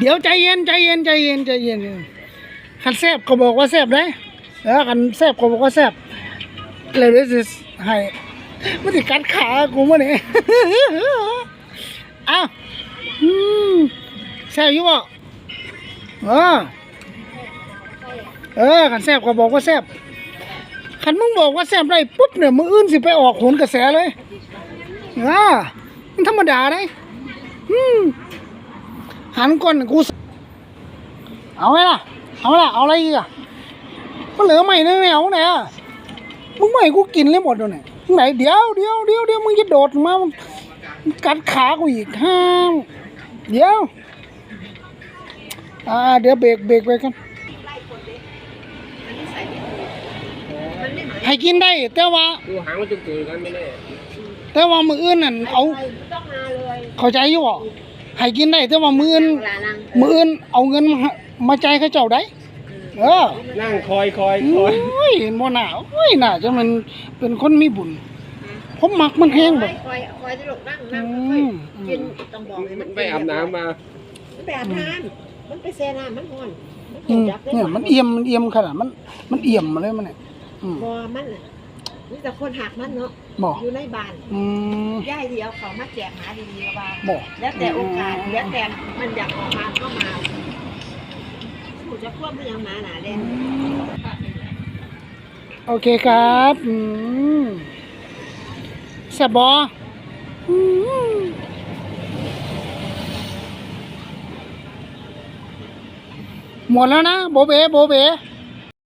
เดี๋ยวใจเย็นใจเย็นใจเย็นใจเย็นคันแซบก็บอกว่าแซบได้เออคันแซบก็บอกว่าแซบเลยดี๋ยวสิให้มันติกัดขากูมาเนี่ยอ้าวอืมแซบอยู่บ่เออเออคันแซบก็บอกว่าแซบคันมึงบอกว่าแซบได้ปุ๊บเนี่ยมืออื่นสิไปออกโหนกระแสเลยอ่ามันธรรมดาได้อืม หันก่อนกูสเอาไงล่ะ เอาล่ะ เอาอะไรอีกอะมันเหลือใหม่นึงเนี่ยเอาไหนอะมึงไม่ให้กูกินเลยหมดเลยเนี่ยไหนเดี๋ยวเดี๋ยวเดี๋ยวเดี๋ยวมึงจะโดดมามึงกัดขากูอีกห้ามเดี๋ยว อ่า เดี๋ยวเบรกเบรกไปกันให้กินได้ แต่ว่าดูหางมันจุกๆกันไม่ได้แต่ว่ามืออื่นนั่นเอาต้องมาเลยเข้าใจอยู่บ่ ให้กินได้แต่ว่ามืออื่นเวลานั่งมืออื่นเอาเงินมาให้มาจ่ายเขาเจ้าได้เออนั่งคอยคอยโคอยอ้ยบ่น่าโอ้ยน่าจะมันเป็นคนมีบุญผมมักมันแห้งแบบคอยคอยที่หลกนั่งนั่งอืมกินต้องบอกให้มันไปอาบน้ำมามันไปอาบน้ำมันไปแช่น้ำมันห่อนมันอืมจับได้เนี่ยมันเอี่ยมมันเอี่ยมขนาดมันมันเอี่ยมมาเลยมันเนี่ยอืม บ่มันน่ะ มีแต่คนหักมันเนาะบ่อยู่ในบ้านอืมย่ายเดียวเขามาแจกหาดีๆว่าบ่แล้วแต่โอกาสแล้วแต่มันอยากออกมาก็มาหนูจะควบมันยังมาหนาแดงโอเคครับอืมแซ่บบ่อืมหมดแล้วนะโบเบโบเบ